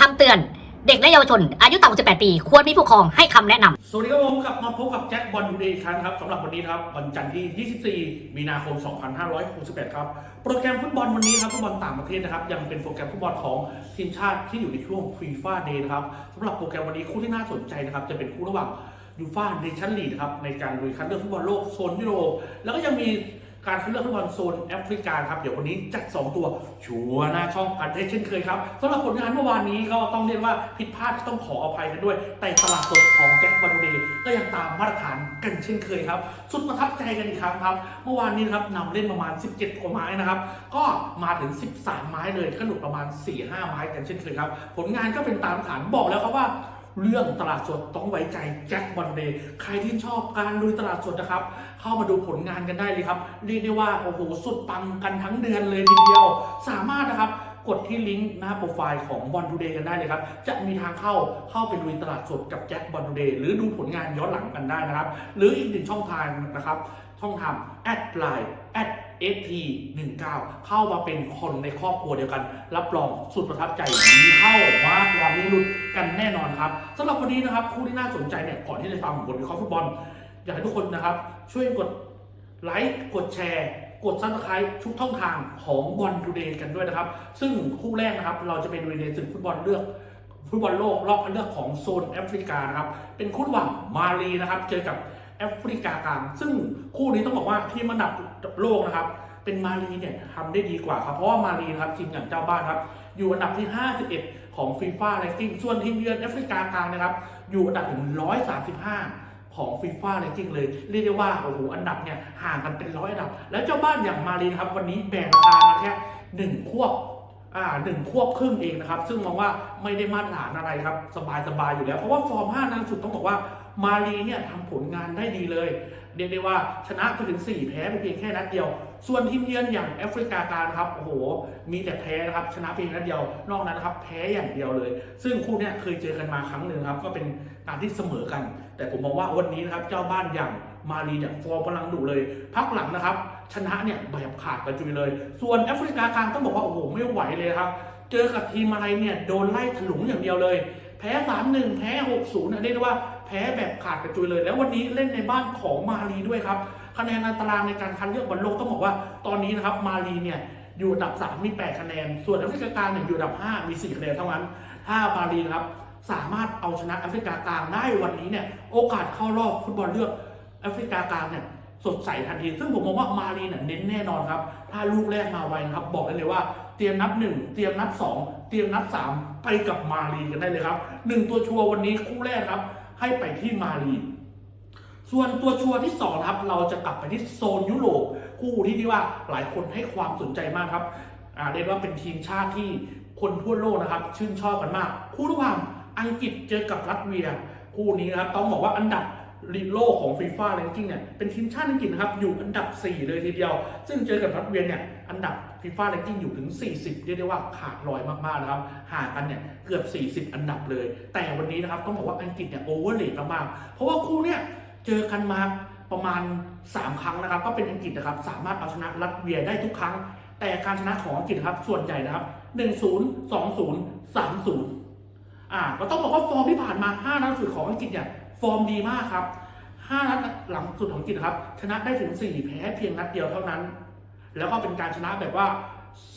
คำเตือนเด็กและเยาวชน อายุต่ำกว่า18 ปี ควรมีผู้ปกครองให้คำแนะนำ สวัสดีครับผมกลับมาพบกับแจ็คบอลยูเดย์อีกครั้งครับสำหรับวันนี้ครับวันจันทร์ที่ 24 มีนาคม 2568 ครับโปรแกรมฟุตบอลวันนี้ครับฟุตบอลต่างประเทศนะครับยังเป็นโปรแกรมฟุตบอลของทีมชาติที่อยู่ในช่วงฟีฟ่าเดย์นะครับสำหรับโปรแกรมวันนี้คู่ที่น่าสนใจนะครับจะเป็นคู่ระหว่างยูฟ่าเนชั่นลีกครับในการลุยคัดเลือกฟุตบอลโลกโซนยุโรปแล้วก็ยังมี การคัดเลือกฟุตบอลโซนแอฟริกาครับ เดี๋ยววันนี้จัด 2 ตัวชัวร์หน้าช่องกันได้เช่นเคยครับสำหรับผลงานเมื่อวานนี้ก็ต้องเรียกว่าผิดพลาดต้องขออภัยกันด้วย แต่ตลาดสดของแจ็คบอลเดย์ก็ยังตามมาตรฐานกันเช่นเคยครับ สุดประทับใจกันอีกครั้งครับ เมื่อวานนี้ครับนำเล่นประมาณ 17กว่าไม้นะครับ ก็มาถึง 13 ไม้เลยก็หลุดประมาณ 4-5 ไม้กันเช่นเคยครับ ผลงานก็เป็นตามฐานบอกแล้วครับว่า เรื่องตลาดสดต้องไว้ใจแจ็คบอลเดย์ใครที่ชอบการลุยตลาดสดนะครับ เข้ามาดูผลงานกันได้เลยครับ เรียกได้ว่าโอ้โหสุดปังกันทั้งเดือนเลยทีเดียว สามารถนะครับกดที่ลิงก์หน้าโปรไฟล์ของบอลทูเดย์กันได้เลยครับ จะมีทางเข้าเข้าไปลุยตลาดสดกับแจ็คบอลทูเดย์หรือดูผลงานย้อนหลังกันได้นะครับ หรืออีกหนึ่งช่องทางนะครับ ช่องทางแอดไลน์แอด FT19 เข้ามาเป็นคนในครอบครัวเดียวกัน รับรองสุดประทับใจมีเข้ามากกว่ามีลุ้นกันแน่นอนครับสำหรับวันนี้นะครับคู่ที่น่าสนใจเนี่ยก่อนที่จะฟังผมบทวิเคราะห์ฟุตบอลอยากให้ทุกคนนะครับช่วยกดไลค์กดแชร์กดซับสไครต์ทุกช่องทางของบอลทูเดย์กันด้วยนะครับ ซึ่งคู่แรกนะครับ เราจะไปดูในศึกฟุตบอลเลือกฟุตบอลโลกรอบคัดเลือกของโซนแอฟริกานะครับ เป็นคู่ระหว่างมาลีนะครับ เจอกับ ฟริกากลางซึ่งคู่นี้ต้องบอกว่าทีมอันดับโลกนะครับ เป็นมาลีเนี่ยทำได้ดีกว่าครับ เพราะว่ามาลีนะครับทีมอย่างเจ้าบ้านครับ อยู่อันดับที่ 51 ของฟีฟ่าแรงกิ้งส่วนทีมเยือนแอฟริกากลางนะครับ อยู่อันดับถึง 135ของฟีฟ่าแรงกิ้งเลย เรียกได้ว่า โอ้โห อันดับเนี่ย ห่างกันเป็นร้อยอันดับ แล้วเจ้าบ้านอย่างมาลีนะครับ วันนี้แบ่งราคามาแค่หนึ่งควบอ่าหนึ่งควบครึ่งเองนะครับ ซึ่งมองว่าไม่ได้มาตรฐานอะไรครับ สบายสบายอยู่แล้ว เพราะว่าฟอร์ม 5 นัดสุดต้องบอกว่า มาลีเนี่ยทำผลงานได้ดีเลยเรียกได้ว่าชนะไปถึง 4 แพ้ไปเพียงแค่นัดเดียว ส่วนทีมเยือนอย่างแอฟริกากลางครับโอ้โห มีแต่แพ้นะครับชนะเพียงนัดเดียวนอกนั้นครับแพ้อย่างเดียวเลย ซึ่งคู่นี้เคยเจอกันมาครั้งหนึ่งครับก็เป็นการที่เสมอกัน แต่ผมมองว่าวันนี้นะครับเจ้าบ้านอย่างมาลีเนี่ยฟอร์มกำลังดุเลย พักหลังนะครับ ชนะเนี่ยแบบขาดกระจุยเลย ส่วนแอฟริกากลางต้องบอกว่าโอ้โหไม่ไหวเลยครับเจอกับทีมอะไรเนี่ยโดนไล่ถลุงอย่างเดียวเลย แพ้ 3-1 แพ้ 6-0เนี่ยเรียกได้ว่า แพ้แบบขาดกระจุยเลย แล้ววันนี้เล่นในบ้านของมาลีด้วยครับ คะแนนในตารางในการคัดเลือกบอลโลกต้องบอกว่าตอนนี้นะครับมาลีเนี่ยอยู่อันดับ 3 มี 8 คะแนน ส่วนแอฟริกากลางเนี่ยอยู่อันดับ 5 มี 4 คะแนนเท่านั้น ถ้ามาลีนะครับสามารถเอาชนะแอฟริกากลางได้วันนี้เนี่ยโอกาสเข้ารอบฟุตบอลเลือกแอฟริกากลางเนี่ยสดใสทันที ซึ่งผมมองว่ามารีเนี่ยเน้นแน่นอนครับ ถ้าลูกแรกมาไวนะครับบอกได้เลยว่าเตรียมนับ 1 เตรียมนับ 2 เตรียมนับ 3 ไปกับมารีกันได้เลยครับหนึ่งตัวชัวร์วันนี้คู่แรกครับ ให้ไปที่มาลีส่วนตัวชัวร์ที่2ครับเราจะกลับไปที่โซนยุโรปคู่ที่ที่ว่าหลายคนให้ความสนใจมากครับเรียกว่าเป็นทีมชาติที่คนทั่วโลกนะครับ ชื่นชอบกันมาก คู่ระหว่างอังกฤษเจอกับรัสเซีย คู่นี้นะครับต้องบอกว่าอันดับ โลกของฟีฟ่าแรงกิ้งเนี่ยเป็นทีมชาติอังกฤษนะครับอยู่อันดับ 4 เลยทีเดียว ซึ่งเจอกับรัสเซียเนี่ยอันดับฟีฟ่าแรงกิ้งอยู่ถึง 40 เรียกได้ว่าขาดลอยมากๆนะครับห่างกันเนี่ยเกือบ 40 อันดับเลย แต่วันนี้นะครับต้องบอกว่าอังกฤษเนี่ยโอเวอร์เลดมากๆเพราะว่าคู่เนี่ยเจอกันมาประมาณ 3 ครั้งนะครับ ก็เป็นอังกฤษนะครับสามารถเอาชนะรัสเซียได้ทุกครั้ง แต่การชนะของอังกฤษครับส่วนใหญ่นะครับ1-0 2-0 3-0อ่าก็ต้องบอกว่าฟอร์มที่ผ่านมา5นัดสุดของอังกฤษเนี่ย ฟอร์มดีมากครับ5นัดหลังสุดของอังกฤษนครับ ชนะได้ถึง4แพ้เพียงนัดเดียวเท่านั้น แล้วก็เป็นการชนะแบบว่า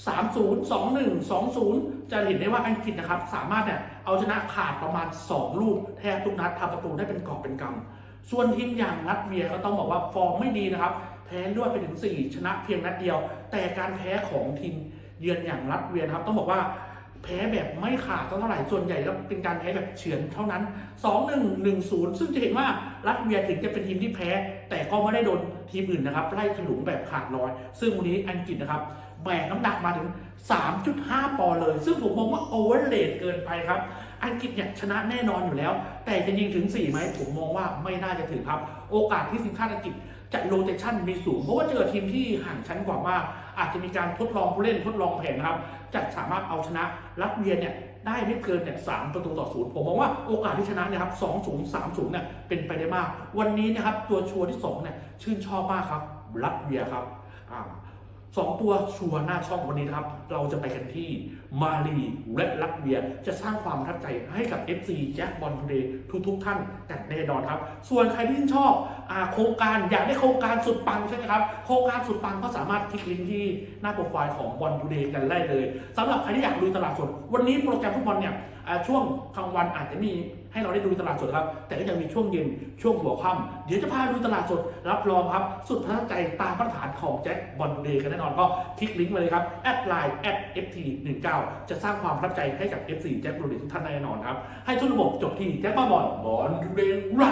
3-0 2-1 2-0 จะเห็นได้ว่าอังกฤษนะครับ สามารถเนี่ยเอาชนะขาดประมาณ 2 ลูกแทบทุกนัดทำประตูได้เป็นกอบเป็นกำส่วนทีมอย่างรัสเวียก็ต้องบอกว่าฟอร์มไม่ดีนะครับ แพ้รวดไปถึง 4 ชนะเพียงนัดเดียว แต่การแพ้ของทีมเยือนอย่างรัสเวียนะครับ ต้องบอกว่า แพ้แบบไม่ขาดเท่าไหร่ส่วนใหญ่ก็เป็นการแพ้แบบเฉือนเท่านั้น 2-1 1-0 ซึ่งจะเห็นว่ารัสเวียถึงจะเป็นทีมที่แพ้ แต่ก็ไม่ได้โดนทีมอื่นนะครับไล่ถลุงแบบขาดลอย ซึ่งวันนี้อังกฤษนะครับแบกน้ำหนักมาถึง 3.5 ปอนด์เลย ซึ่งผมมองว่าโอเวอร์เลดเกินไปครับ อังกฤษเนี่ยชนะแน่นอนอยู่แล้ว แต่จะยิงถึง 4 ไหมผมมองว่าไม่น่าจะถึงครับ โอกาสที่ทีมชาติอังกฤษ จะโรเตชันมีสูง เพราะว่าเจอทีมที่ห่างชั้นกว่ามาก อาจจะมีการทดลองผู้เล่นทดลองแผนนะครับ จะสามารถเอาชนะรัสเวียเนี่ยได้ไม่เกินเนี่ยสามประตูต่อศูนย์ผมมองว่าโอกาสที่ชนะเนะครับสองศูนย์สามศูนย์เนี่ยเป็นไปได้มาก วันนี้นะครับตัวชัวร์ที่สองเนี่ยชื่นชอบมากครับรัสเวียครับอ่า สองตัวชัวร์หน้าช่องวันนี้นะครับ เราจะไปกันที่มาลีและลัตเวีย จะสร้างความประทับใจให้กับ FC แจ็คบอลทูเดย์ทุกๆท่านกันแน่นอนครับ ส่วนใครที่ชอบอโครงการอยากได้โครงการสุดปังใช่ไหมครับ โครงการสุดปังก็สามารถคลิกลิงก์ที่หน้าโปรไฟล์ของบอลทูเดย์กันได้เลยสำหรับใครที่อยากดูตลาดสดวันนี้โปรแกรมฟุตบอลเนี่ยช่วงกลางวันอาจจะมีให้เราได้ดูตลาดสดครับ แต่ก็ยังมีช่วงเย็นช่วงหัวค่ำเดี๋ยวจะพาดูตลาดสดรับรองครับ สุดประทับใจตามมาตรฐานของแจ็คบอลทูเดย์กันแน่นอนก็คลิกลิงก์มาเลยครับแอดไลน์แอด ft19 จะสร้างความประทับใจให้กับ FC แจ็คบรูดิทุกท่านแน่นอนครับ ให้ทุกระบบจบที่แจ็คบ้าบอลบอลทูเรนไร